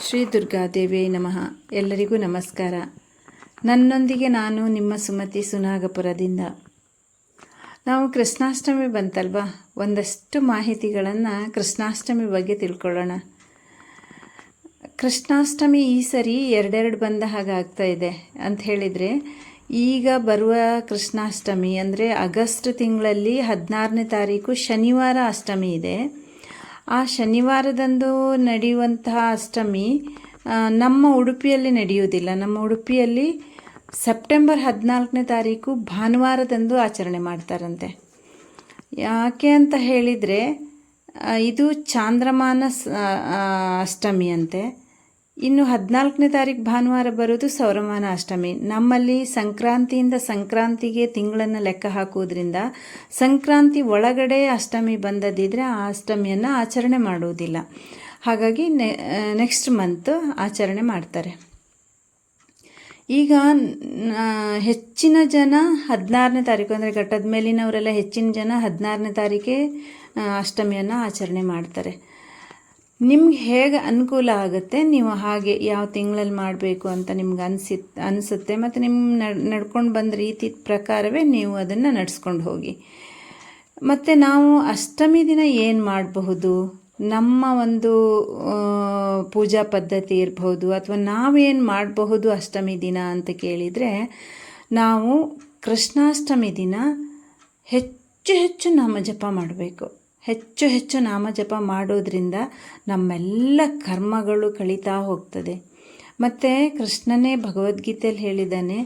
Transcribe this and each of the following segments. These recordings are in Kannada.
ಶ್ರೀ ದುರ್ಗಾದೇವಿ ನಮಃ. ಎಲ್ಲರಿಗೂ ನಮಸ್ಕಾರ. ನನ್ನೊಂದಿಗೆ ನಾನು ನಿಮ್ಮ ಸುಮತಿ ಸುನಾಗಪುರದಿಂದ. ನಾವು ಕೃಷ್ಣಾಷ್ಟಮಿ ಬಂತಲ್ವಾ? ಒಂದಷ್ಟು ಮಾಹಿತಿಗಳನ್ನು ಕೃಷ್ಣಾಷ್ಟಮಿ ಬಗ್ಗೆ ತಿಳ್ಕೊಳ್ಳೋಣ. ಕೃಷ್ಣಾಷ್ಟಮಿ ಈ ಸರಿ ಎರಡೆರಡು ಬಂದ ಹಾಗೆ ಆಗ್ತಾ ಇದೆ ಅಂತ ಹೇಳಿದರೆ, ಈಗ ಬರುವ ಕೃಷ್ಣಾಷ್ಟಮಿ ಅಂದರೆ ಆಗಸ್ಟ್ ತಿಂಗಳಲ್ಲಿ ಹದಿನಾರನೇ ತಾರೀಕು ಶನಿವಾರ ಅಷ್ಟಮಿ ಇದೆ. ಆ ಶನಿವಾರದಂದು ನಡೆಯುವಂತಹ ಅಷ್ಟಮಿ ನಮ್ಮ ಉಡುಪಿಯಲ್ಲಿ ನಡೆಯುವುದಿಲ್ಲ. ನಮ್ಮ ಉಡುಪಿಯಲ್ಲಿ ಸೆಪ್ಟೆಂಬರ್ ಹದಿನಾಲ್ಕನೇ ತಾರೀಕು ಭಾನುವಾರದಂದು ಆಚರಣೆ ಮಾಡ್ತಾರಂತೆ. ಯಾಕೆ ಅಂತ ಹೇಳಿದರೆ ಇದು ಚಾಂದ್ರಮಾನ ಅಷ್ಟಮಿಯಂತೆ ಇನ್ನು ಹದಿನಾಲ್ಕನೇ ತಾರೀಕು ಭಾನುವಾರ ಬರೋದು ಸೌರಮಾನ ಅಷ್ಟಮಿ. ನಮ್ಮಲ್ಲಿ ಸಂಕ್ರಾಂತಿಯಿಂದ ಸಂಕ್ರಾಂತಿಗೆ ತಿಂಗಳನ್ನು ಲೆಕ್ಕ ಹಾಕುವುದರಿಂದ ಸಂಕ್ರಾಂತಿ ಒಳಗಡೆ ಅಷ್ಟಮಿ ಬಂದದಿದ್ದರೆ ಆ ಅಷ್ಟಮಿಯನ್ನು ಆಚರಣೆ ಮಾಡುವುದಿಲ್ಲ. ಹಾಗಾಗಿ ನೆಕ್ಸ್ಟ್ ಮಂತ್ ಆಚರಣೆ ಮಾಡ್ತಾರೆ. ಈಗ ಹೆಚ್ಚಿನ ಜನ ಹದಿನಾರನೇ ತಾರೀಕು ಅಂದರೆ ಘಟ್ಟದ ಮೇಲಿನವರೆಲ್ಲ ಹೆಚ್ಚಿನ ಜನ ಹದಿನಾರನೇ ತಾರೀಕೆ ಅಷ್ಟಮಿಯನ್ನು ಆಚರಣೆ ಮಾಡ್ತಾರೆ. ನಿಮ್ಗೆ ಹೇಗೆ ಅನುಕೂಲ ಆಗುತ್ತೆ, ನೀವು ಹಾಗೆ ಯಾವ ತಿಂಗಳಲ್ಲಿ ಮಾಡಬೇಕು ಅಂತ ನಿಮ್ಗೆ ಅನಿಸಿ ಅನಿಸುತ್ತೆ, ಮತ್ತು ನಿಮ್ಮ ನಡ್, ನಡ್ಕೊಂಡು ಬಂದ ರೀತಿ ಪ್ರಕಾರವೇ ನೀವು ಅದನ್ನು ನಡೆಸ್ಕೊಂಡು ಹೋಗಿ. ಮತ್ತು ನಾವು ಅಷ್ಟಮಿ ದಿನ ಏನು ಮಾಡಬಹುದು? ನಮ್ಮ ಒಂದು ಪೂಜಾ ಪದ್ಧತಿ ಇರಬಹುದು, ಅಥವಾ ನಾವೇನು ಮಾಡಬಹುದು ಅಷ್ಟಮಿ ದಿನ ಅಂತ ಕೇಳಿದರೆ, ನಾವು ಕೃಷ್ಣಾಷ್ಟಮಿ ದಿನ ಹೆಚ್ಚು ಹೆಚ್ಚು ನಾಮ ಜಪ ಮಾಡಬೇಕು. ಹೆಚ್ಚು ಹೆಚ್ಚು ನಾಮ ಜಪ ಮಾಡೋದ್ರಿಂದ ನಮ್ಮೆಲ್ಲ ಕರ್ಮಗಳು ಕಳೀತಾ ಹೋಗ್ತದೆ. ಮತ್ತು ಕೃಷ್ಣನೇ ಭಗವದ್ಗೀತೆಯಲ್ಲಿ ಹೇಳಿದ್ದಾನೆ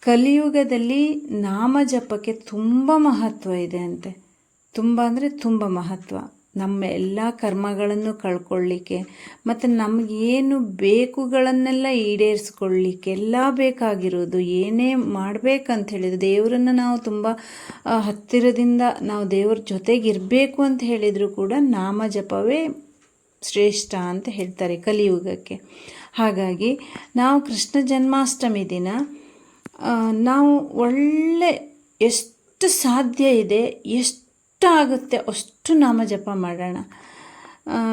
ಕಲಿಯುಗದಲ್ಲಿ ನಾಮ ಜಪಕ್ಕೆ ತುಂಬ ಮಹತ್ವ ಇದೆ ಅಂತೆ. ತುಂಬ ಅಂದರೆ ತುಂಬ ಮಹತ್ವ. ನಮ್ಮ ಎಲ್ಲ ಕರ್ಮಗಳನ್ನು ಕಳ್ಕೊಳ್ಳಿಕ್ಕೆ, ಮತ್ತು ನಮಗೇನು ಬೇಕುಗಳನ್ನೆಲ್ಲ ಈಡೇರಿಸ್ಕೊಳ್ಳಿಕ್ಕೆ ಎಲ್ಲ ಬೇಕಾಗಿರೋದು ಏನೇ ಮಾಡಬೇಕಂತ ಹೇಳಿದ್ರು. ದೇವರನ್ನು ನಾವು ತುಂಬ ಹತ್ತಿರದಿಂದ ನಾವು ದೇವ್ರ ಜೊತೆಗಿರಬೇಕು ಅಂತ ಹೇಳಿದರೂ ಕೂಡ ನಾಮ ಜಪವೇ ಶ್ರೇಷ್ಠ ಅಂತ ಹೇಳ್ತಾರೆ ಕಲಿಯುಗಕ್ಕೆ. ಹಾಗಾಗಿ ನಾವು ಕೃಷ್ಣ ಜನ್ಮಾಷ್ಟಮಿ ದಿನ ನಾವು ಒಳ್ಳೆ ಎಷ್ಟು ಸಾಧ್ಯ ಇದೆ, ಎಷ್ಟು ಆಗುತ್ತೆ, ಅಷ್ಟು ನಾಮ ಜಪ ಮಾಡೋಣ.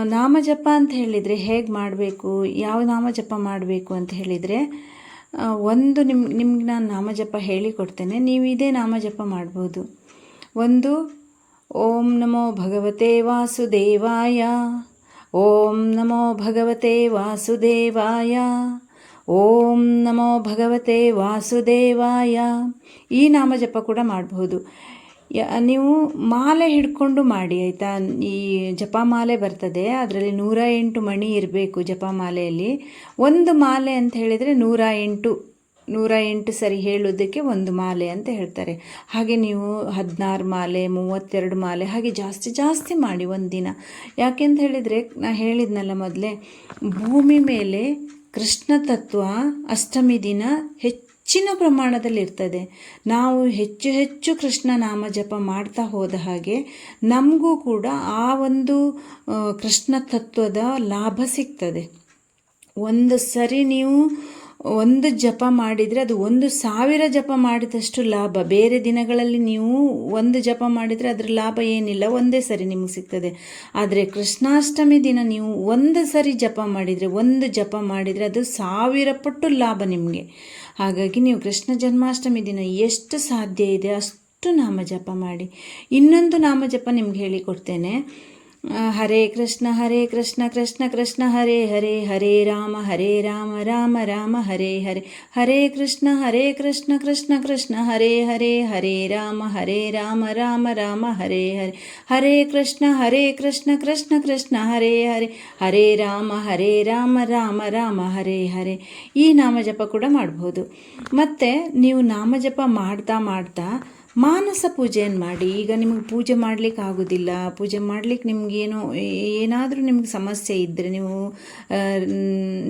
ನಾಮ ಜಪ ಅಂತ ಹೇಳಿದರೆ ಹೇಗೆ ಮಾಡಬೇಕು, ಯಾವ ನಾಮ ಜಪ ಮಾಡಬೇಕು ಅಂತ ಹೇಳಿದರೆ ಒಂದು ನಿಮ್, ನಿಮ್ಗೆ ನಾನು ನಾಮ ಜಪ ಹೇಳಿಕೊಡ್ತೇನೆ ನೀವು ಇದೇ ನಾಮ ಜಪ ಮಾಡ್ಬೋದು. ಒಂದು, ಓಂ ನಮೋ ಭಗವತೆ ವಾಸುದೇವಾಯ, ಓಂ ನಮೋ ಭಗವತೆ ವಾಸುದೇವಾಯ, ಓಂ ನಮೋ ಭಗವತೆ ವಾಸುದೇವಾಯ, ಈ ನಾಮ ಜಪ ಕೂಡ ಮಾಡಬಹುದು ನೀವು ಮಾಲೆ ಹಿಡ್ಕೊಂಡು ಮಾಡಿ, ಆಯಿತಾ? ಈ ಜಪಮಾಲೆ ಬರ್ತದೆ, ಅದರಲ್ಲಿ ನೂರ ಎಂಟು ಮಣಿ ಇರಬೇಕು ಜಪಮಾಲೆಯಲ್ಲಿ. ಒಂದು ಮಾಲೆ ಅಂತ ಹೇಳಿದರೆ ನೂರ ಎಂಟು ನೂರ ಎಂಟು ಸರಿ ಹೇಳೋದಕ್ಕೆ ಒಂದು ಮಾಲೆ ಅಂತ ಹೇಳ್ತಾರೆ. ಹಾಗೆ ನೀವು ಹದಿನಾರು ಮಾಲೆ, ಮೂವತ್ತೆರಡು ಮಾಲೆ, ಹಾಗೆ ಜಾಸ್ತಿ ಜಾಸ್ತಿ ಮಾಡಿ ಒಂದಿನ. ಯಾಕೆಂತ ಹೇಳಿದರೆ, ನಾ ಹೇಳಿದ್ನಲ್ಲ ಮೊದಲೇ, ಭೂಮಿ ಮೇಲೆ ಕೃಷ್ಣ ತತ್ವ ಅಷ್ಟಮಿ ದಿನ ಹೆಚ್ಚಿನ ಪ್ರಮಾಣದಲ್ಲಿ ಇರ್ತದೆ ನಾವು ಹೆಚ್ಚು ಹೆಚ್ಚು ಕೃಷ್ಣ ನಾಮ ಜಪ ಮಾಡ್ತಾ ಹೋದ ಹಾಗೆ ನಮಗೂ ಕೂಡ ಆ ಒಂದು ಕೃಷ್ಣ ತತ್ವದ ಲಾಭ ಸಿಗ್ತದೆ. ಒಂದು ಸರಿ ನೀವು ಒಂದು ಜಪ ಮಾಡಿದರೆ ಅದು ಒಂದು ಸಾವಿರ ಜಪ ಮಾಡಿದಷ್ಟು ಲಾಭ. ಬೇರೆ ದಿನಗಳಲ್ಲಿ ನೀವು ಒಂದು ಜಪ ಮಾಡಿದರೆ ಅದರ ಲಾಭ ಏನಿಲ್ಲ, ಒಂದೇ ಸರಿ ನಿಮಗೆ ಸಿಗ್ತದೆ. ಆದರೆ ಕೃಷ್ಣಾಷ್ಟಮಿ ದಿನ ನೀವು ಒಂದು ಸರಿ ಜಪ ಮಾಡಿದರೆ, ಒಂದು ಜಪ ಮಾಡಿದರೆ ಅದು ಸಾವಿರ ಪಟ್ಟು ಲಾಭ ನಿಮಗೆ. ಹಾಗಾಗಿ ನೀವು ಕೃಷ್ಣ ಜನ್ಮಾಷ್ಟಮಿ ದಿನ ಎಷ್ಟು ಸಾಧ್ಯ ಇದೆ ಅಷ್ಟು ನಾಮ ಜಪ ಮಾಡಿ. ಇನ್ನೊಂದು ನಾಮ ಜಪ ನಿಮ್ಗೆ ಹೇಳಿಕೊಡ್ತೇನೆ. ಹರೇ ಕೃಷ್ಣ ಹರೇ ಕೃಷ್ಣ ಕೃಷ್ಣ ಕೃಷ್ಣ, ಹರೇ ಹರೇ ಹರೇ ರಾಮ ಹರೇ ರಾಮ ರಾಮ ರಾಮ, ಹರೇ ಹರೇ. ಹರೇ ಕೃಷ್ಣ ಹರೇ ಕೃಷ್ಣ ಕೃಷ್ಣ ಕೃಷ್ಣ, ಹರೇ ಹರೇ ಹರೇ ರಾಮ ಹರೇ ರಾಮ ರಾಮ ರಾಮ, ಹರೇ ಹರೇ. ಹರೇ ಕೃಷ್ಣ ಹರೇ ಕೃಷ್ಣ ಕೃಷ್ಣ ಕೃಷ್ಣ, ಹರೇ ಹರೇ. ಹರೇ ರಾಮ ಹರೇ ರಾಮ ರಾಮ ರಾಮ, ಹರೇ ಹರೇ. ಈ ನಾಮಜಪ ಕೂಡ ಮಾಡ್ಬೋದು. ಮತ್ತು ನೀವು ನಾಮಜಪ ಮಾಡ್ತಾ ಮಾಡ್ತಾ ಮಾನಸ ಪೂಜೆಯನ್ನು ಮಾಡಿ, ಈಗ ನಿಮಗೆ ಪೂಜೆ ಮಾಡಲಿಕ್ಕೆ ಆಗೋದಿಲ್ಲ, ಪೂಜೆ ಮಾಡಲಿಕ್ಕೆ ನಿಮಗೇನೋ ಏನಾದರೂ ನಿಮಗೆ ಸಮಸ್ಯೆ ಇದ್ದರೆ ನೀವು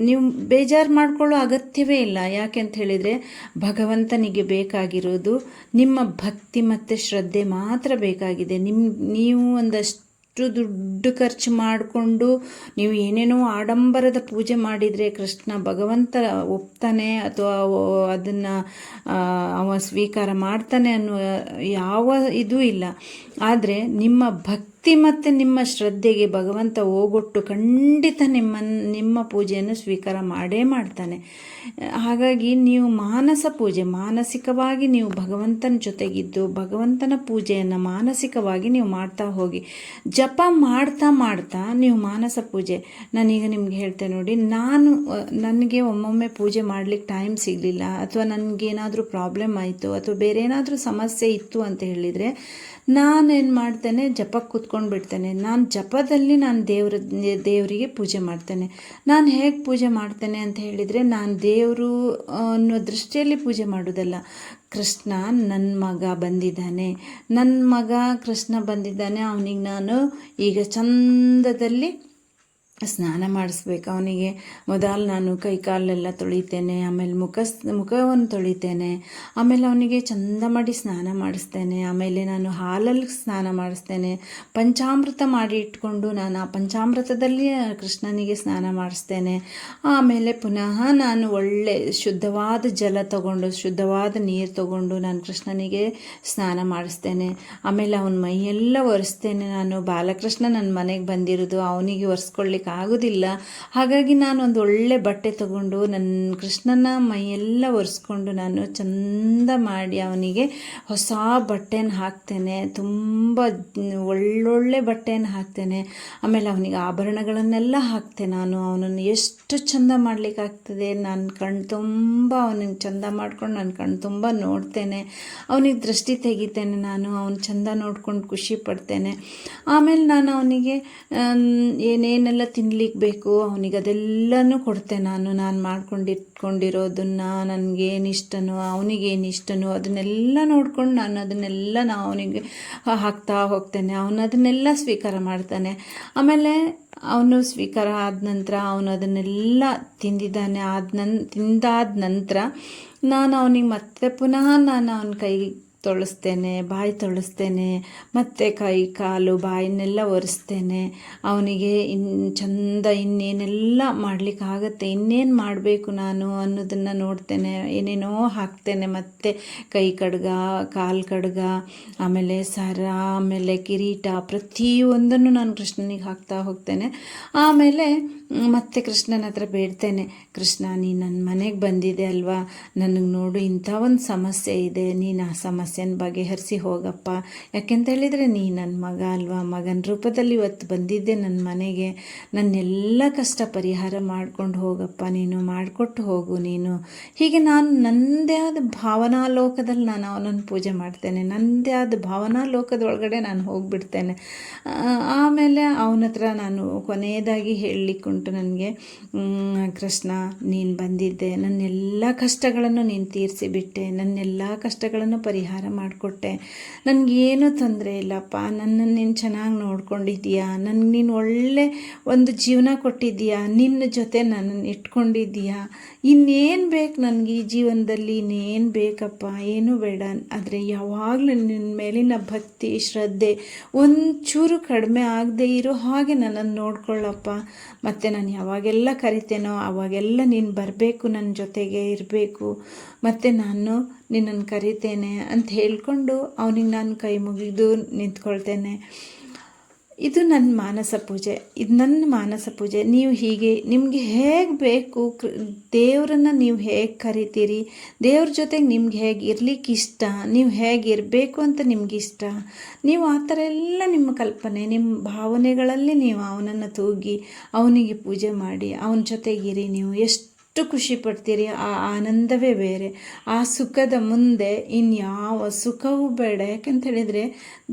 ನೀವು ಬೇಜಾರು ಮಾಡಿಕೊಳ್ಳೋ ಅಗತ್ಯವೇ ಇಲ್ಲ. ಯಾಕೆ ಅಂತ ಹೇಳಿದರೆ, ಭಗವಂತನಿಗೆ ಬೇಕಾಗಿರೋದು ನಿಮ್ಮ ಭಕ್ತಿ ಮತ್ತು ಶ್ರದ್ಧೆ ಮಾತ್ರ ಬೇಕಾಗಿದೆ. ನಿಮ್ಮ ನೀವು ಒಂದಷ್ಟು ಅಷ್ಟು ದುಡ್ಡು ಖರ್ಚು ಮಾಡಿಕೊಂಡು ನೀವು ಏನೇನೋ ಆಡಂಬರದ ಪೂಜೆ ಮಾಡಿದರೆ ಕೃಷ್ಣ ಭಗವಂತ ಒಪ್ತಾನೆ ಅಥವಾ ಅದನ್ನು ಅವ ಸ್ವೀಕಾರ ಮಾಡ್ತಾನೆ ಅನ್ನುವ ಯಾವ ಇದೂ ಇಲ್ಲ. ಆದರೆ ನಿಮ್ಮ ಭಕ್ತಿ ಮತ್ತು ನಿಮ್ಮ ಶ್ರದ್ಧೆಗೆ ಭಗವಂತ ಹೋಗೊಟ್ಟು ಖಂಡಿತ ನಿಮ್ಮ ನಿಮ್ಮ ಪೂಜೆಯನ್ನು ಸ್ವೀಕಾರ ಮಾಡೇ ಮಾಡ್ತಾನೆ. ಹಾಗಾಗಿ ನೀವು ಮಾನಸ ಪೂಜೆ, ಮಾನಸಿಕವಾಗಿ ನೀವು ಭಗವಂತನ ಜೊತೆಗಿದ್ದು, ಭಗವಂತನ ಪೂಜೆಯನ್ನು ಮಾನಸಿಕವಾಗಿ ನೀವು ಮಾಡ್ತಾ ಹೋಗಿ, ಜಪ ಮಾಡ್ತಾ ಮಾಡ್ತಾ ನೀವು ಮಾನಸ ಪೂಜೆ. ನಾನೀಗ ನಿಮ್ಗೆ ಹೇಳ್ತೇನೆ ನೋಡಿ, ನಾನು, ನನಗೆ ಒಮ್ಮೊಮ್ಮೆ ಪೂಜೆ ಮಾಡಲಿಕ್ಕೆ ಟೈಮ್ ಸಿಗಲಿಲ್ಲ, ಅಥವಾ ನನಗೇನಾದರೂ ಪ್ರಾಬ್ಲಮ್ ಆಯಿತು, ಅಥವಾ ಬೇರೆ ಏನಾದರೂ ಸಮಸ್ಯೆ ಇತ್ತು ಅಂತ ಹೇಳಿದರೆ, ನಾನೇನು ಮಾಡ್ತೇನೆ, ಜಪಕ್ಕೆ ಕೂತ್ಕೊಂಡು ಬಿಡ್ತೇನೆ. ನಾನು ಜಪದಲ್ಲಿ ನಾನು ದೇವ್ರ, ದೇವರಿಗೆ ಪೂಜೆ ಮಾಡ್ತೇನೆ. ನಾನು ಹೇಗೆ ಪೂಜೆ ಮಾಡ್ತೇನೆ ಅಂತ ಹೇಳಿದರೆ ನಾನು ದೇವರು ಅನ್ನೋ ದೃಷ್ಟಿಯಲ್ಲಿ ಪೂಜೆ ಮಾಡೋದಲ್ಲ ಕೃಷ್ಣ ನನ್ನ ಮಗ ಬಂದಿದ್ದಾನೆ. ನನ್ನ ಮಗ ಕೃಷ್ಣ ಬಂದಿದ್ದಾನೆ. ಅವನಿಗೆ ನಾನು ಈಗ ಚಂದದಲ್ಲಿ ಸ್ನಾನ ಮಾಡಿಸ್ಬೇಕು. ಅವನಿಗೆ ಮೊದಲು ನಾನು ಕೈ ಕಾಲೆಲ್ಲ ತೊಳಿತೇನೆ, ಆಮೇಲೆ ಮುಖ ಮುಖವನ್ನು ತೊಳಿತೇನೆ, ಆಮೇಲೆ ಅವನಿಗೆ ಚಂದ ಮಾಡಿ ಸ್ನಾನ ಮಾಡಿಸ್ತೇನೆ, ಆಮೇಲೆ ನಾನು ಹಾಲಲ್ಲಿ ಸ್ನಾನ ಮಾಡಿಸ್ತೇನೆ. ಪಂಚಾಮೃತ ಮಾಡಿ ಇಟ್ಕೊಂಡು ನಾನು ಆ ಪಂಚಾಮೃತದಲ್ಲಿ ಕೃಷ್ಣನಿಗೆ ಸ್ನಾನ ಮಾಡಿಸ್ತೇನೆ. ಆಮೇಲೆ ಪುನಃ ನಾನು ಒಳ್ಳೆ ಶುದ್ಧವಾದ ಜಲ ತಗೊಂಡು, ಶುದ್ಧವಾದ ನೀರು ತಗೊಂಡು ನಾನು ಕೃಷ್ಣನಿಗೆ ಸ್ನಾನ ಮಾಡಿಸ್ತೇನೆ. ಆಮೇಲೆ ಅವನ ಮೈಯೆಲ್ಲ ಒರೆಸ್ತೇನೆ ನಾನು. ಬಾಲಕೃಷ್ಣ ನನ್ನ ಮನೆಗೆ ಬಂದಿರೋದು, ಅವನಿಗೆ ಒರೆಸ್ಕೊಳ್ಳಿಕ್ಕೆ ಆಗೋದಿಲ್ಲ ಹಾಗಾಗಿ ನಾನು ಒಂದು ಒಳ್ಳೆ ಬಟ್ಟೆ ತಗೊಂಡು ನನ್ನ ಕೃಷ್ಣನ ಮೈಯೆಲ್ಲ ಒರೆಸ್ಕೊಂಡು ನಾನು ಚಂದ ಮಾಡಿ ಅವನಿಗೆ ಹೊಸ ಬಟ್ಟೆನ ಹಾಕ್ತೇನೆ. ತುಂಬ ಒಳ್ಳೊಳ್ಳೆ ಬಟ್ಟೆಯನ್ನು ಹಾಕ್ತೇನೆ. ಆಮೇಲೆ ಅವನಿಗೆ ಆಭರಣಗಳನ್ನೆಲ್ಲ ಹಾಕ್ತೆ ನಾನು. ಅವನನ್ನು ಎಷ್ಟು ಚಂದ ಮಾಡಲಿಕ್ಕಾಗ್ತದೆ ನಾನು ಕಣ್ಣು ತುಂಬ ಅವನಿಗೆ ಚಂದ ಮಾಡ್ಕೊಂಡು ನಾನು ಕಣ್ಣು ತುಂಬ ನೋಡ್ತೇನೆ. ಅವನಿಗೆ ದೃಷ್ಟಿ ತೆಗಿತೇನೆ ನಾನು. ಅವನು ಚಂದ ನೋಡ್ಕೊಂಡು ಖುಷಿ ಪಡ್ತೇನೆ. ಆಮೇಲೆ ನಾನು ಅವನಿಗೆ ಏನೇನೆಲ್ಲ ತಿನ್ಲಿಕ್ಕೆ ಬೇಕು ಅವನಿಗೆ ಅದೆಲ್ಲನೂ ಕೊಡ್ತೆ ನಾನು. ನಾನು ಮಾಡ್ಕೊಂಡಿಟ್ಕೊಂಡಿರೋದನ್ನು, ನನಗೇನು ಇಷ್ಟನೋ, ಅವನಿಗೇನು ಇಷ್ಟನೋ, ಅದನ್ನೆಲ್ಲ ನೋಡ್ಕೊಂಡು ನಾನು ಅದನ್ನೆಲ್ಲ ನಾವು ಅವನಿಗೆ ಹಾಕ್ತಾ ಹೋಗ್ತೇನೆ. ಅವನು ಅದನ್ನೆಲ್ಲ ಸ್ವೀಕಾರ ಮಾಡ್ತಾನೆ. ಆಮೇಲೆ ಅವನು ಸ್ವೀಕಾರ ಆದ ನಂತರ ಅವನು ಅದನ್ನೆಲ್ಲ ತಿಂದಿದ್ದಾನೆ. ಆದ ನನ್, ತಿಂದಾದ ನಂತರ ನಾನು ಅವನಿಗೆ ಮತ್ತೆ ಪುನಃ ನಾನು ಅವನ ಕೈ ತೊಳಸ್ತೇನೆ, ಬಾಯಿ ತೊಳಸ್ತೇನೆ, ಮತ್ತು ಕೈ, ಕಾಲು, ಬಾಯಿನೆಲ್ಲ ಒರೆಸ್ತೇನೆ. ಅವನಿಗೆ ಇನ್ ಚಂದ ಇನ್ನೇನೆಲ್ಲ ಮಾಡಲಿಕ್ಕಾಗತ್ತೆ, ಇನ್ನೇನು ಮಾಡಬೇಕು ನಾನು ಅನ್ನೋದನ್ನು ನೋಡ್ತೇನೆ, ಏನೇನೋ ಹಾಕ್ತೇನೆ, ಮತ್ತು ಕೈ ಕಡ್ಗ, ಕಾಲು ಕಡ್ಗ, ಆಮೇಲೆ ಸರ, ಆಮೇಲೆ ಕಿರೀಟ, ಪ್ರತಿಯೊಂದನ್ನು ನಾನು ಕೃಷ್ಣನಿಗೆ ಹಾಕ್ತಾ ಹೋಗ್ತೇನೆ. ಆಮೇಲೆ ಮತ್ತೆ ಕೃಷ್ಣನ ಹತ್ರ ಬೇಡ್ತೇನೆ, ಕೃಷ್ಣ ನೀನು ನನ್ನ ಮನೆಗೆ ಬಂದಿದೆ ಅಲ್ವಾ? ನನಗೆ ನೋಡು, ಇಂಥ ಒಂದು ಸಮಸ್ಯೆ ಇದೆ, ನೀನು ಆ ಸಮಸ್ಯೆನ ಬಗೆಹರಿಸಿ ಹೋಗಪ್ಪ. ಯಾಕೆಂತ ಹೇಳಿದರೆ, ನೀ ನನ್ನ ಮಗ ಅಲ್ವಾ? ಮಗನ ರೂಪದಲ್ಲಿ ಇವತ್ತು ಬಂದಿದ್ದೆ ನನ್ನ ಮನೆಗೆ. ನನ್ನೆಲ್ಲ ಕಷ್ಟ ಪರಿಹಾರ ಮಾಡ್ಕೊಂಡು ಹೋಗಪ್ಪ. ನೀನು ಮಾಡಿಕೊಟ್ಟು ಹೋಗು ನೀನು. ಹೀಗೆ ನಾನು ನನ್ನದೇ ಆದ ಭಾವನಾ ಲೋಕದಲ್ಲಿ ನಾನು ಅವನನ್ನು ಪೂಜೆ ಮಾಡ್ತೇನೆ. ನನ್ನದೇ ಆದ ಭಾವನಾ ಲೋಕದೊಳಗಡೆ ನಾನು ಹೋಗಿಬಿಡ್ತೇನೆ. ಆಮೇಲೆ ಅವನ ಹತ್ರ ನಾನು ಕೊನೆಯದಾಗಿ ಹೇಳಲಿಕ್ಕುಂಟು ನನಗೆ ಕೃಷ್ಣ, ನೀನು ಬಂದಿದ್ದೆ. ನನ್ನೆಲ್ಲ ಕಷ್ಟಗಳನ್ನು ನೀನು ತೀರಿಸಿಬಿಟ್ಟೆ ನನ್ನೆಲ್ಲ ಕಷ್ಟಗಳನ್ನು ಪರಿಹಾರ ಮಾಡಿಕೊಟ್ಟೆ. ನನಗೇನು ತೊಂದರೆ ಇಲ್ಲಪ್ಪ. ನನ್ನನ್ನು ನೀನು ಚೆನ್ನಾಗಿ ನೋಡ್ಕೊಂಡಿದ್ದೀಯಾ? ನನಗೆ ನೀನು ಒಳ್ಳೆ ಒಂದು ಜೀವನ ಕೊಟ್ಟಿದ್ದೀಯಾ? ನಿನ್ನ ಜೊತೆ ನನ್ನನ್ನು ಇಟ್ಕೊಂಡಿದ್ದೀಯಾ? ಇನ್ನೇನು ಬೇಕು ನನಗೆ ಈ ಜೀವನದಲ್ಲಿ? ಇನ್ನೇನು ಬೇಕಪ್ಪ? ಏನೂ ಬೇಡ. ಆದರೆ ಯಾವಾಗಲೂ ನಿನ್ನ ಮೇಲಿನ ಭಕ್ತಿ, ಶ್ರದ್ಧೆ ಒಂಚೂರು ಕಡಿಮೆ ಆಗದೆ ಇರೋ ಹಾಗೆ ನನ್ನನ್ನು ನೋಡ್ಕೊಳ್ಳಪ್ಪ. ಮತ್ತು ನಾನು ಯಾವಾಗೆಲ್ಲ ಕರಿತೇನೋ ಆವಾಗೆಲ್ಲ ನೀನು ಬರಬೇಕು ನನ್ನ ಜೊತೆಗೆ ಇರಬೇಕು. ಮತ್ತು ನಾನು ನಿನ್ನನ್ನು ಕರಿತೇನೆ ಅಂತ ಹೇಳಿಕೊಂಡು ಅವನಿಗೆ ನಾನು ಕೈ ಮುಗಿದು ನಿಂತ್ಕೊಳ್ತೇನೆ. ಇದು ನನ್ನ ಮಾನಸ ಪೂಜೆ. ಇದು ನನ್ನ ಮಾನಸ ಪೂಜೆ. ನೀವು ಹೀಗೆ, ನಿಮಗೆ ಹೇಗೆ ಬೇಕು ದೇವರನ್ನು ನೀವು ಹೇಗೆ ಕರಿತೀರಿ? ದೇವ್ರ ಜೊತೆಗೆ ನಿಮ್ಗೆ ಹೇಗೆ ಇರ್ಲಿಕ್ಕೆ ಇಷ್ಟ? ನೀವು ಹೇಗೆ ಇರಬೇಕು ಅಂತ ನಿಮ್ಗೆ ಇಷ್ಟ? ನೀವು ಆ ಥರ ಎಲ್ಲ ನಿಮ್ಮ ಕಲ್ಪನೆ, ನಿಮ್ಮ ಭಾವನೆಗಳಲ್ಲಿ ನೀವು ಅವನನ್ನು ತೂಗಿ ಅವನಿಗೆ ಪೂಜೆ ಮಾಡಿ, ಅವನ ಜೊತೆಗಿರಿ ನೀವು. ಎಷ್ಟು ಎಷ್ಟು ಖುಷಿ ಪಡ್ತೀರಿ? ಆ ಆನಂದವೇ ಬೇರೆ. ಆ ಸುಖದ ಮುಂದೆ ಇನ್ಯಾವ ಸುಖವೂ ಬೇಡ. ಯಾಕಂತ ಹೇಳಿದರೆ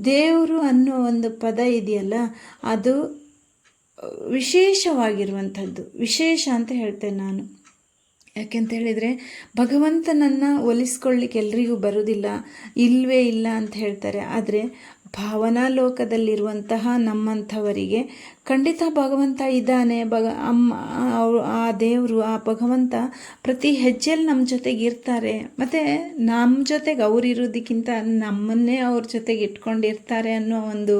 ದೇವರು ಅನ್ನೋ ಒಂದು ಪದ ಇದೆಯಲ್ಲ, ಅದು ವಿಶೇಷವಾಗಿರುವಂಥದ್ದು. ವಿಶೇಷ ಅಂತ ಹೇಳ್ತೇನೆ ನಾನು. ಯಾಕೆಂತ ಹೇಳಿದರೆ ಭಗವಂತನನ್ನು ಒಲಿಸ್ಕೊಳ್ಳಿಕ್ಕೆ ಎಲ್ರಿಗೂ ಬರೋದಿಲ್ಲ ಇಲ್ಲವೇ ಇಲ್ಲ ಅಂತ ಹೇಳ್ತಾರೆ. ಆದರೆ ಭಾವನಾ ಲೋಕದಲ್ಲಿರುವಂತಹ ನಮ್ಮಂಥವರಿಗೆ ಖಂಡಿತ ಭಗವಂತ ಇದ್ದಾನೆ. ಭಗ ಅಮ್ಮ ಆ ದೇವರು, ಆ ಭಗವಂತ ಪ್ರತಿ ಹೆಜ್ಜೆಯಲ್ಲಿ ನಮ್ಮ ಜೊತೆಗೆ ಇರ್ತಾರೆ. ಮತ್ತು ನಮ್ಮ ಜೊತೆಗೆ ಅವ್ರು ಇರೋದಕ್ಕಿಂತ ನಮ್ಮನ್ನೇ ಅವ್ರ ಜೊತೆಗೆ ಇಟ್ಕೊಂಡಿರ್ತಾರೆ ಅನ್ನೋ ಒಂದು,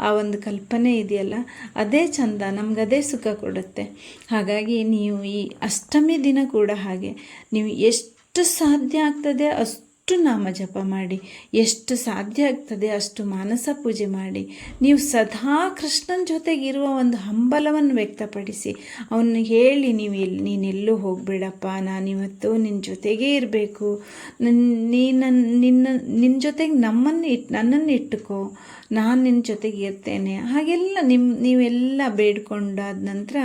ಆ ಒಂದು ಕಲ್ಪನೆ ಇದೆಯಲ್ಲ, ಅದೇ ಚಂದ, ನಮ್ಗೆ ಅದೇ ಸುಖ ಕೊಡುತ್ತೆ. ಹಾಗಾಗಿ ನೀವು ಈ ಅಷ್ಟಮಿ ದಿನ ಕೂಡ ಹಾಗೆ, ನೀವು ಎಷ್ಟು ಸಾಧ್ಯ ಆಗ್ತದೆ ಅಷ್ಟು ನಾಮ ಜಪ ಮಾಡಿ, ಎಷ್ಟು ಸಾಧ್ಯ ಆಗ್ತದೆ ಅಷ್ಟು ಮಾನಸ ಪೂಜೆ ಮಾಡಿ. ನೀವು ಸದಾ ಕೃಷ್ಣನ ಜೊತೆಗಿರುವ ಒಂದು ಹಂಬಲವನ್ನು ವ್ಯಕ್ತಪಡಿಸಿ, ಅವನು ಹೇಳಿ, ನೀವು ಎಲ್ಲಿ ನೀನೆಲ್ಲೂ ಹೋಗಬೇಡಪ್ಪ ನಾನಿವತ್ತು ನಿನ್ನ ಜೊತೆಗೇ ಇರಬೇಕು. ನನ್ನ ನಿನ್ನ ನಿನ್ನ ಜೊತೆಗೆ ನಮ್ಮನ್ನು ಇಟ್, ನನ್ನನ್ನು ಇಟ್ಟುಕೋ. ನಾನು ನಿನ್ನ ಜೊತೆಗೆ ಇರ್ತೇನೆ. ಹಾಗೆಲ್ಲ ನಿಮ್ಮ ನೀವೆಲ್ಲ ಬೇಡ್ಕೊಂಡಾದ ನಂತರ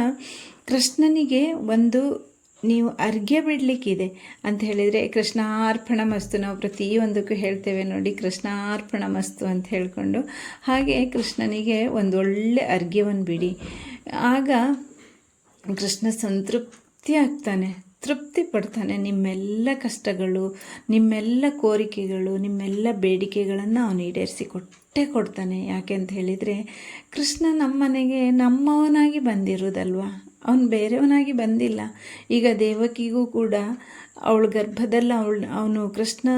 ಕೃಷ್ಣನಿಗೆ ಒಂದು ನೀವು ಅರ್ಘ್ಯ ಬಿಡಲಿಕ್ಕಿದೆ ಅಂತ ಹೇಳಿದರೆ ಕೃಷ್ಣಾರ್ಪಣ ಮಸ್ತು ನಾವು ಪ್ರತಿಯೊಂದಕ್ಕೂ ಹೇಳ್ತೇವೆ ನೋಡಿ ಕೃಷ್ಣಾರ್ಪಣ ಮಸ್ತು ಅಂತ ಹೇಳಿಕೊಂಡು, ಹಾಗೆ ಕೃಷ್ಣನಿಗೆ ಒಂದು ಒಳ್ಳೆ ಅರ್ಘ್ಯವನ್ನು ಬಿಡಿ. ಆಗ ಕೃಷ್ಣ ಸಂತೃಪ್ತಿ ಆಗ್ತಾನೆ, ತೃಪ್ತಿ ಪಡ್ತಾನೆ. ನಿಮ್ಮೆಲ್ಲ ಕಷ್ಟಗಳು, ನಿಮ್ಮೆಲ್ಲ ಕೋರಿಕೆಗಳು, ನಿಮ್ಮೆಲ್ಲ ಬೇಡಿಕೆಗಳನ್ನು ಅವನು ಈಡೇರಿಸಿ ಕೊಟ್ಟೇ ಕೊಡ್ತಾನೆ. ಯಾಕೆ ಅಂತ ಹೇಳಿದರೆ, ಕೃಷ್ಣ ನಮ್ಮನೆಗೆ ನಮ್ಮವನಾಗಿ ಬಂದಿರೋದಲ್ವಾ ಅವನು ಬೇರೆಯವನಾಗಿ ಬಂದಿಲ್ಲ. ಈಗ ದೇವಕಿಗೂ ಕೂಡ ಅವಳ ಗರ್ಭದಲ್ಲಿ, ಅವಳು, ಅವನು ಕೃಷ್ಣ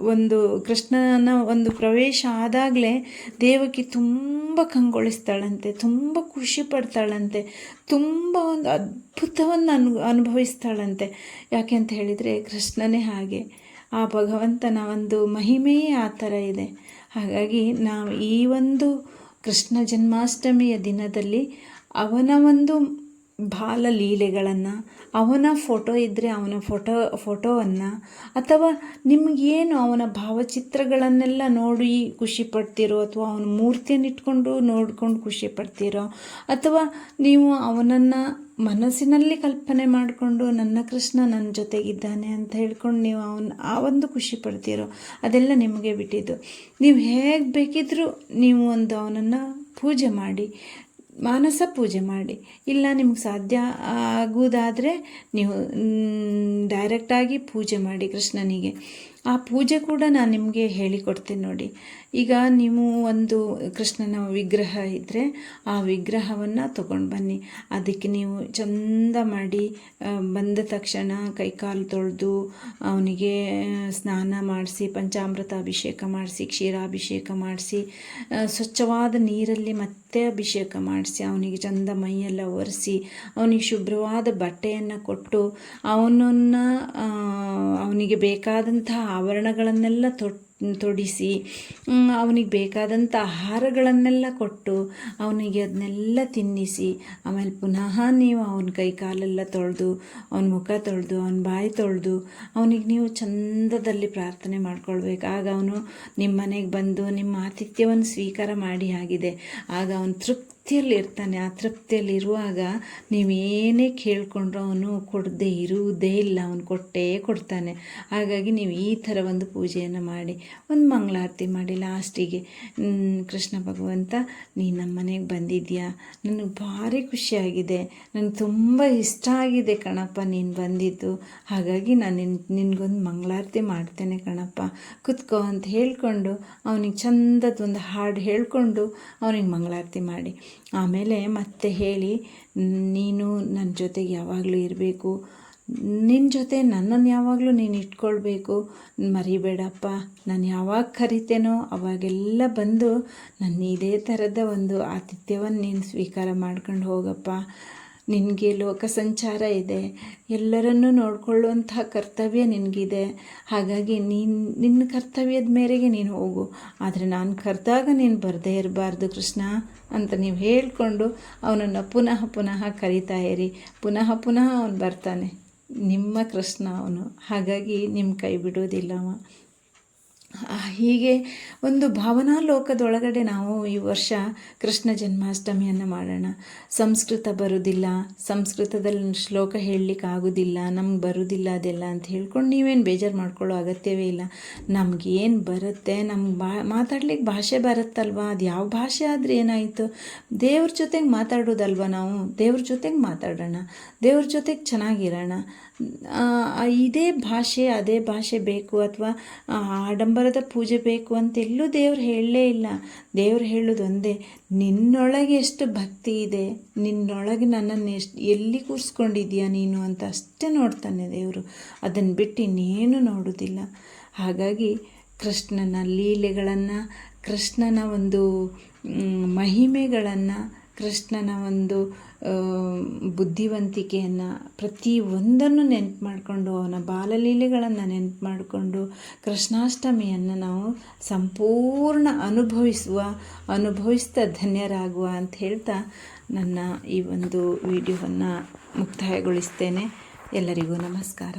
ಒಂದು, ಕೃಷ್ಣನ ಒಂದು ಪ್ರವೇಶ ಆದಾಗಲೇ ದೇವಕಿ ತುಂಬ ಕಂಗೊಳಿಸ್ತಾಳಂತೆ, ತುಂಬ ಖುಷಿ ಪಡ್ತಾಳಂತೆ, ತುಂಬ ಒಂದು ಅದ್ಭುತವನ್ನು ಅನು, ಅನುಭವಿಸ್ತಾಳಂತೆ. ಯಾಕೆ ಅಂತ ಹೇಳಿದರೆ ಕೃಷ್ಣನೇ ಹಾಗೆ. ಆ ಭಗವಂತನ ಒಂದು ಮಹಿಮೆಯೇ ಆ ಥರ ಇದೆ. ಹಾಗಾಗಿ ನಾವು ಈ ಒಂದು ಕೃಷ್ಣ ಜನ್ಮಾಷ್ಟಮಿಯ ದಿನದಲ್ಲಿ ಅವನ ಒಂದು ಬಾಲಲೀಲೆಗಳನ್ನು, ಅವನ ಫೋಟೋ ಇದ್ದರೆ ಅವನ ಫೋಟೋ, ಫೋಟೋವನ್ನು, ಅಥವಾ ನಿಮಗೇನು ಅವನ ಭಾವಚಿತ್ರಗಳನ್ನೆಲ್ಲ ನೋಡಿ ಖುಷಿ ಪಡ್ತೀರೋ, ಅಥವಾ ಅವನ ಮೂರ್ತಿಯನ್ನು ಇಟ್ಕೊಂಡು ನೋಡ್ಕೊಂಡು ಖುಷಿ ಪಡ್ತೀರೋ, ಅಥವಾ ನೀವು ಅವನನ್ನು ಮನಸ್ಸಿನಲ್ಲಿ ಕಲ್ಪನೆ ಮಾಡಿಕೊಂಡು ನನ್ನ ಕೃಷ್ಣ ನನ್ನ ಜೊತೆಗಿದ್ದಾನೆ ಅಂತ ಹೇಳ್ಕೊಂಡು ನೀವು ಅವನ, ಆ ಒಂದು ಖುಷಿ ಪಡ್ತೀರೋ, ಅದೆಲ್ಲ ನಿಮಗೆ ಬಿಟ್ಟಿದ್ದು. ನೀವು ಹೇಗೆ ಬೇಕಿದ್ದರೂ ನೀವು ಒಂದು ಅವನನ್ನು ಪೂಜೆ ಮಾಡಿ ಮಾನಸ ಪೂಜೆ ಮಾಡಿ. ಇಲ್ಲ ನಿಮ್ಗೆ ಸಾಧ್ಯ ಆಗುವುದಾದರೆ ನೀವು ಡೈರೆಕ್ಟಾಗಿ ಪೂಜೆ ಮಾಡಿ ಕೃಷ್ಣನಿಗೆ. ಆ ಪೂಜೆ ಕೂಡ ನಾನು ನಿಮಗೆ ಹೇಳಿಕೊಡ್ತೀನಿ ನೋಡಿ. ಈಗ ನೀವು ಒಂದು ಕೃಷ್ಣನ ವಿಗ್ರಹ ಇದ್ದರೆ ಆ ವಿಗ್ರಹವನ್ನು ತೊಗೊಂಡು ಬನ್ನಿ. ಅದಕ್ಕೆ ನೀವು ಚಂದ ಮಾಡಿ ಬಂದ ತಕ್ಷಣ ಕೈಕಾಲು ತೊಳೆದು ಅವನಿಗೆ ಸ್ನಾನ ಮಾಡಿಸಿ, ಪಂಚಾಮೃತ ಅಭಿಷೇಕ ಮಾಡಿಸಿ, ಕ್ಷೀರಾಭಿಷೇಕ ಮಾಡಿಸಿ ಸ್ವಚ್ಛವಾದ ನೀರಲ್ಲಿ ಮತ್ತೆ ಅಭಿಷೇಕ ಮಾಡಿಸಿ, ಅವನಿಗೆ ಚಂದ ಮೈಯೆಲ್ಲ ಒರೆಸಿ, ಅವನಿಗೆ ಶುಭ್ರವಾದ ಬಟ್ಟೆಯನ್ನು ಕೊಟ್ಟು, ಅವನನ್ನು ಅವನಿಗೆ ಬೇಕಾದಂತಹ ಆಭರಣಗಳನ್ನೆಲ್ಲ ತೊಟ್ಟು ತೊಡಿಸಿ ಅವನಿಗೆ ಬೇಕಾದಂಥ ಆಹಾರಗಳನ್ನೆಲ್ಲ ಕೊಟ್ಟು ಅವನಿಗೆ ಅದನ್ನೆಲ್ಲ ತಿನ್ನಿಸಿ, ಆಮೇಲೆ ಪುನಃ ನೀವು ಅವನ ಕೈ ಕಾಲೆಲ್ಲ ತೊಳೆದು, ಅವನ ಮುಖ ತೊಳೆದು, ಅವನ ಬಾಯಿ ತೊಳೆದು, ಅವನಿಗೆ ನೀವು ಚಂದದಲ್ಲಿ ಪ್ರಾರ್ಥನೆ ಮಾಡ್ಕೊಳ್ಬೇಕು. ಆಗ ಅವನು ನಿಮ್ಮ ಮನೆಗೆ ಬಂದು ನಿಮ್ಮ ಆತಿಥ್ಯವನ್ನು ಸ್ವೀಕಾರ ಮಾಡಿ ಆಗಿದೆ. ಆಗ ಅವನು ತೃಪ್ತಿ ತೃಪ್ತಿಯಲ್ಲಿ ಇರ್ತಾನೆ. ಆ ತೃಪ್ತಿಯಲ್ಲಿ ಇರುವಾಗ ನೀವೇನೇ ಕೇಳಿಕೊಂಡ್ರು ಅವನು ಕೊಡದೆ ಇರುವುದೇ ಇಲ್ಲ, ಅವನು ಕೊಟ್ಟೇ ಕೊಡ್ತಾನೆ. ಹಾಗಾಗಿ ನೀವು ಈ ಥರ ಒಂದು ಪೂಜೆಯನ್ನು ಮಾಡಿ, ಒಂದು ಮಂಗಳಾರತಿ ಮಾಡಿ, ಲಾಸ್ಟಿಗೆ ಕೃಷ್ಣ ಭಗವಂತ, ನೀನು ನಮ್ಮ ಮನೆಗೆ ಬಂದಿದ್ಯಾ? ನನಗೆ ಭಾರಿ ಖುಷಿಯಾಗಿದೆ. ನನಗೆ ತುಂಬ ಇಷ್ಟ ಆಗಿದೆ ಕಣಪ್ಪ, ನೀನು ಬಂದಿದ್ದು. ಹಾಗಾಗಿ ನಾನು ನಿನ್, ನಿನಗೊಂದು ಮಂಗಳಾರತಿ ಮಾಡ್ತೇನೆ ಕಣಪ್ಪ. ಕುತ್ಕೋ ಅಂತ ಹೇಳಿಕೊಂಡು, ಅವನಿಗೆ ಚಂದದೊಂದು ಹಾಡು ಹೇಳಿಕೊಂಡು, ಅವನಿಗೆ ಮಂಗಳಾರತಿ ಮಾಡಿ. ಆಮೇಲೆ ಮತ್ತೆ ಹೇಳಿ, ನೀನು ನನ್ನ ಜೊತೆಗೆ ಯಾವಾಗಲೂ ಇರಬೇಕು. ನಿನ್ನ ಜೊತೆ ನನ್ನನ್ನು ಯಾವಾಗಲೂ ನೀನು ಇಟ್ಕೊಳ್ಬೇಕು. ಮರಿಬೇಡಪ್ಪ. ನಾನು ಯಾವಾಗ ಕರಿತೇನೋ ಅವಾಗೆಲ್ಲ ಬಂದು ನನ್ನ ಇದೇ ಥರದ ಒಂದು ಆತಿಥ್ಯವನ್ನು ನೀನು ಸ್ವೀಕಾರ ಮಾಡ್ಕೊಂಡು ಹೋಗಪ್ಪ. ನಿನಗೆ ಲೋಕ ಸಂಚಾರ ಇದೆ. ಎಲ್ಲರನ್ನೂ ನೋಡಿಕೊಳ್ಳುವಂತಹ ಕರ್ತವ್ಯ ನಿನಗಿದೆ. ಹಾಗಾಗಿ ನೀನು, ನಿನ್ನ ಕರ್ತವ್ಯದ ಮೇರೆಗೆ ನೀನು ಹೋಗು. ಆದರೆ ನಾನು ಕರೆದಾಗ ನೀನು ಬರದೇ ಇರಬಾರ್ದು ಕೃಷ್ಣ ಅಂತ ನೀವು ಹೇಳಿಕೊಂಡು ಅವನನ್ನು ಪುನಃ ಪುನಃ ಕರಿತಾ ಇರಿ. ಪುನಃ ಪುನಃ ಅವನು ಬರ್ತಾನೆ. ನಿಮ್ಮ ಕೃಷ್ಣ ಅವನು. ಹಾಗಾಗಿ ನಿಮ್ಮ ಕೈ ಬಿಡೋದಿಲ್ಲ ಅವ ಹೀಗೆ ಒಂದು ಭಾವನಾ ಲೋಕದೊಳಗಡೆ ನಾವು ಈ ವರ್ಷ ಕೃಷ್ಣ ಜನ್ಮಾಷ್ಟಮಿಯನ್ನು ಮಾಡೋಣ. ಸಂಸ್ಕೃತ ಬರೋದಿಲ್ಲ, ಸಂಸ್ಕೃತದಲ್ಲಿ ಶ್ಲೋಕ ಹೇಳಲಿಕ್ಕೆ ಆಗೋದಿಲ್ಲ ನಮ್ಗೆ ಬರುವುದಿಲ್ಲ ಅದೆಲ್ಲ ಅಂತ ಹೇಳ್ಕೊಂಡು ನೀವೇನು ಬೇಜಾರು ಮಾಡ್ಕೊಳ್ಳೋ ಅಗತ್ಯವೇ ಇಲ್ಲ. ನಮಗೇನು ಬರುತ್ತೆ ನಮ್ಗೆ ಬಾ, ಮಾತಾಡ್ಲಿಕ್ಕೆ ಭಾಷೆ ಬರುತ್ತಲ್ವ, ಅದು ಯಾವ ಭಾಷೆ ಆದರೆ ಏನಾಯಿತು? ದೇವ್ರ ಜೊತೆಗೆ ಮಾತಾಡೋದಲ್ವ ನಾವು? ದೇವ್ರ ಜೊತೆಗೆ ಮಾತಾಡೋಣ, ದೇವ್ರ ಜೊತೆಗೆ ಚೆನ್ನಾಗಿರೋಣ. ಇದೇ ಭಾಷೆ, ಅದೇ ಭಾಷೆ ಬೇಕು ಅಥವಾ ಆಡಂಬರದ ಪೂಜೆ ಬೇಕು ಅಂತೆಲ್ಲೂ ದೇವ್ರು ಹೇಳಲೇ ಇಲ್ಲ. ದೇವ್ರು ಹೇಳೋದು ಒಂದೇ ನಿನ್ನೊಳಗೆ ಎಷ್ಟು ಭಕ್ತಿ ಇದೆ, ನಿನ್ನೊಳಗೆ ನನ್ನನ್ನು ಎಷ್ಟು, ಎಲ್ಲಿ ಕೂರಿಸ್ಕೊಂಡಿದ್ಯಾ ನೀನು ಅಂತ ಅಷ್ಟೇ ನೋಡ್ತಾನೆ ದೇವರು. ಅದನ್ನು ಬಿಟ್ಟು ಇನ್ನೇನು ನೋಡೋದಿಲ್ಲ. ಹಾಗಾಗಿ ಕೃಷ್ಣನ ಲೀಲೆಗಳನ್ನು, ಕೃಷ್ಣನ ಒಂದು ಮಹಿಮೆಗಳನ್ನು ಕೃಷ್ಣನ ಒಂದು ಬುದ್ಧಿವಂತಿಕೆಯನ್ನು ಪ್ರತಿ ಒಂದನ್ನು ನೆನ್ಪು ಮಾಡಿಕೊಂಡು, ಅವನ ಬಾಲಲೀಲೆಗಳನ್ನು ನೆನ್ಪು ಮಾಡಿಕೊಂಡು, ಕೃಷ್ಣಾಷ್ಟಮಿಯನ್ನು ನಾವು ಸಂಪೂರ್ಣ ಅನುಭವಿಸುವ, ಅನುಭವಿಸ್ತಾ ಧನ್ಯರಾಗುವ ಅಂತ ಹೇಳ್ತಾ ನನ್ನ ಈ ಒಂದು ವಿಡಿಯೋವನ್ನು ಮುಕ್ತಾಯಗೊಳಿಸ್ತೇನೆ. ಎಲ್ಲರಿಗೂ ನಮಸ್ಕಾರ.